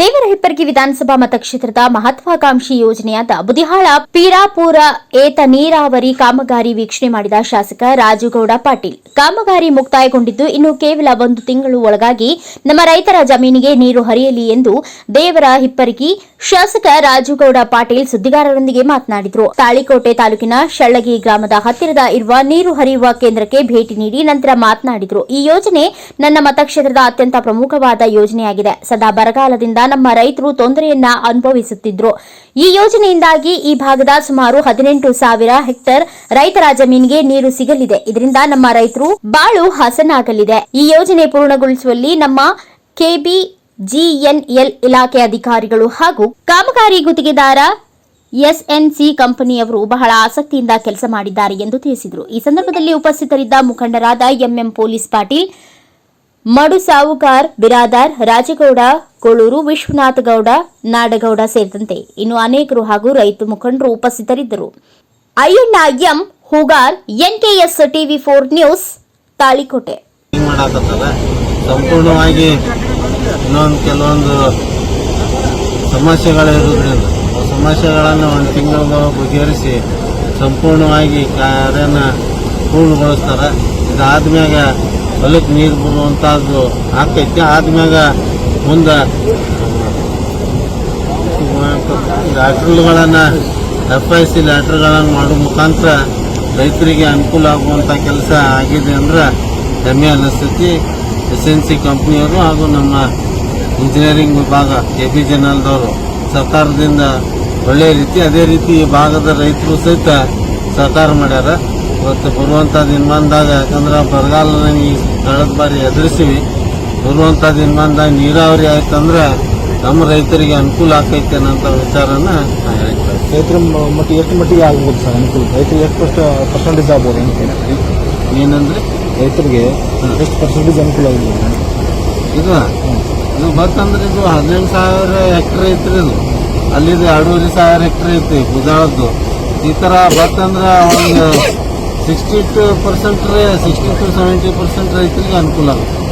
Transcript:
ದೇವರ ಹಿಪ್ಪರಗಿ ವಿಧಾನಸಭಾ ಮತಕ್ಷೇತ್ರದ ಮಹತ್ವಾಕಾಂಕ್ಷಿ ಯೋಜನೆಯಾದ ಬುದಿಹಾಳ ಪೀರಾಪುರ ಏತ ನೀರಾವರಿ ಕಾಮಗಾರಿ ವೀಕ್ಷಣೆ ಮಾಡಿದ ಶಾಸಕ ರಾಜುಗೌಡ ಪಾಟೀಲ್. ಕಾಮಗಾರಿ ಮುಕ್ತಾಯಗೊಂಡಿದ್ದು ಇನ್ನು ಕೇವಲ ಒಂದು ತಿಂಗಳು ಒಳಗಾಗಿ ನಮ್ಮ ರೈತರ ಜಮೀನಿಗೆ ನೀರು ಹರಿಯಲಿ ಎಂದು ದೇವರ ಹಿಪ್ಪರಗಿ ಶಾಸಕ ರಾಜುಗೌಡ ಪಾಟೀಲ್ ಸುದ್ದಿಗಾರರೊಂದಿಗೆ ಮಾತನಾಡಿದರು. ತಾಳಿಕೋಟೆ ತಾಲೂಕಿನ ಶಳ್ಳಗಿ ಗ್ರಾಮದ ಹತ್ತಿರದ ಇರುವ ನೀರು ಹರಿಯುವ ಕೇಂದ್ರಕ್ಕೆ ಭೇಟಿ ನೀಡಿ ನಂತರ ಮಾತನಾಡಿದರು. ಈ ಯೋಜನೆ ನನ್ನ ಮತಕ್ಷೇತ್ರದ ಅತ್ಯಂತ ಪ್ರಮುಖವಾದ ಯೋಜನೆಯಾಗಿದೆ. ಸದಾ ಬರಗಾಲದಿಂದ ನಮ್ಮ ರೈತರು ತೊಂದರೆಯನ್ನ ಅನುಭವಿಸುತ್ತಿದ್ರು. ಈ ಯೋಜನೆಯಿಂದಾಗಿ ಈ ಭಾಗದ ಸುಮಾರು ಹದಿನೆಂಟು ಸಾವಿರ ಹೆಕ್ಟೇರ್ ರೈತರ ಜಮೀನಿಗೆ ನೀರು ಸಿಗಲಿದೆ. ಇದರಿಂದ ನಮ್ಮ ರೈತರು ಬಾಳು ಹಸನಾಗಲಿದೆ. ಈ ಯೋಜನೆ ಪೂರ್ಣಗೊಳಿಸುವಲ್ಲಿ ನಮ್ಮ ಕೆಬಿ ಜಿಎನ್ಎಲ್ ಇಲಾಖೆ ಅಧಿಕಾರಿಗಳು ಹಾಗೂ ಕಾಮಗಾರಿ ಗುತ್ತಿಗೆದಾರ ಎಸ್ಎನ್ಸಿ ಕಂಪನಿಯವರು ಬಹಳ ಆಸಕ್ತಿಯಿಂದ ಕೆಲಸ ಮಾಡಿದ್ದಾರೆ ಎಂದು ತಿಳಿಸಿದರು. ಈ ಸಂದರ್ಭದಲ್ಲಿ ಉಪಸ್ಥಿತರಿದ್ದ ಮುಖಂಡರಾದ ಎಂಎಂ ಪೊಲೀಸ್ ಪಾಟೀಲ್ ಮಡು ಸಾವುಕಾರ್ ಬಿರಾದಾರ್, ರಾಜಗೌಡ, ಕೋಳೂರು ವಿಶ್ವನಾಥ ಗೌಡ ನಾಡಗೌಡ ಸೇರಿದಂತೆ ಇನ್ನು ಅನೇಕರು ಹಾಗೂ ರೈತ ಮುಖಂಡರು ಉಪಸ್ಥಿತರಿದ್ದರು. Ayyanna M Hoogar, NKS TV four news, Talikote. ಸಂಪೂರ್ಣವಾಗಿ ಇನ್ನೊಂದು ಕೆಲವೊಂದು ಸಮಸ್ಯೆಗಳಿರೋದ್ರಿಂದ ಸಮಸ್ಯೆಗಳನ್ನು ಒಂದು ತಿಂಗಳ ಬಗೆಹರಿಸಿ ಸಂಪೂರ್ಣವಾಗಿ ಕಾರ್ಯನ ಪೂರ್ಣಗೊಳಿಸ್ತಾರೆ. ಇದಾದ್ಮ್ಯಾಗ ಹೊಲಕ್ಕೆ ನೀರು ಬರುವಂಥದ್ದು ಆಕೈತಿ ಆದ್ಮ್ಯಾಗ ಮುಂದೆ ಲ್ಯಾಟ್ರಲ್ಗಳನ್ನು ಎಫ್ ಐ ಸಿ ಲ್ಯಾಟ್ರ್ಗಳನ್ನು ಮಾಡೋ ಮುಖಾಂತರ ರೈತರಿಗೆ ಅನುಕೂಲ ಆಗುವಂಥ ಕೆಲಸ ಆಗಿದೆ ಅಂದ್ರೆ ಹೆಮ್ಮೆ ಅನ್ನಿಸ್ತೈತಿ ಎಸ್ ಎನ್ ಸಿ ಕಂಪ್ನಿಯವರು ಹಾಗೂ ನಮ್ಮ ಇಂಜಿನಿಯರಿಂಗ್ ವಿಭಾಗ ಎ ಬಿ ಜನಲ್ದವರು ಸರ್ಕಾರದಿಂದ ಒಳ್ಳೆಯ ರೀತಿ, ಅದೇ ರೀತಿ ಈ ಭಾಗದ ರೈತರು ಸಹಿತ ಸಹಕಾರ ಮಾಡ್ಯಾರ. ಇವತ್ತು ಬರುವಂಥ ದಿನಮಾನದಾಗ ಯಾಕಂದ್ರೆ ಬರಗಾಲ ಈ ಕಳೆದ ಬಾರಿ ಎದುರಿಸಿವಿ. ಬರುವಂಥ ದಿನಮಾನದಾಗ ನೀರಾವರಿ ಆಯ್ತಂದ್ರೆ ನಮ್ಮ ರೈತರಿಗೆ ಅನುಕೂಲ ಆಕೈತೆ ಅನ್ನೋಂಥ ವಿಚಾರನ. ರೈತರ ಮಟ್ಟಿಗೆ ಎಷ್ಟು ಮಟ್ಟಿಗೆ ಆಗ್ಬೋದು ಸರ್ ಅನುಕೂಲ? ರೈತರಿಗೆ ಎಷ್ಟು ಪರ್ಸೆಂಟೇಜ್ ಆಗ್ಬೋದು ಅಂತೇಳಿ ಏನಂದ್ರೆ? ರೈತರಿಗೆ ಎಷ್ಟು ಪರ್ಸೆಂಟೇಜ್ ಅನುಕೂಲ ಆಗ್ಬೋದು? ಇದು ಇದು ಬಂತಂದ್ರೆ ಇದು ಹದಿನೆಂಟು ಸಾವಿರ ಹೆಕ್ಟರ್ ಐತ್ರಿ ಇದು. ಅಲ್ಲಿದು ಎರಡೂವರೆ ಸಾವಿರ ಹೆಕ್ಟರ್ ಐತಿ ಗುಜಾಳದ್ದು ಈ ಥರ ಬಂತಂದ್ರೆ ಒಂದು sixty two percent sixty two seventy percent ರೈತರಿಗೆ ಅನುಕೂಲ ಆಗುತ್ತೆ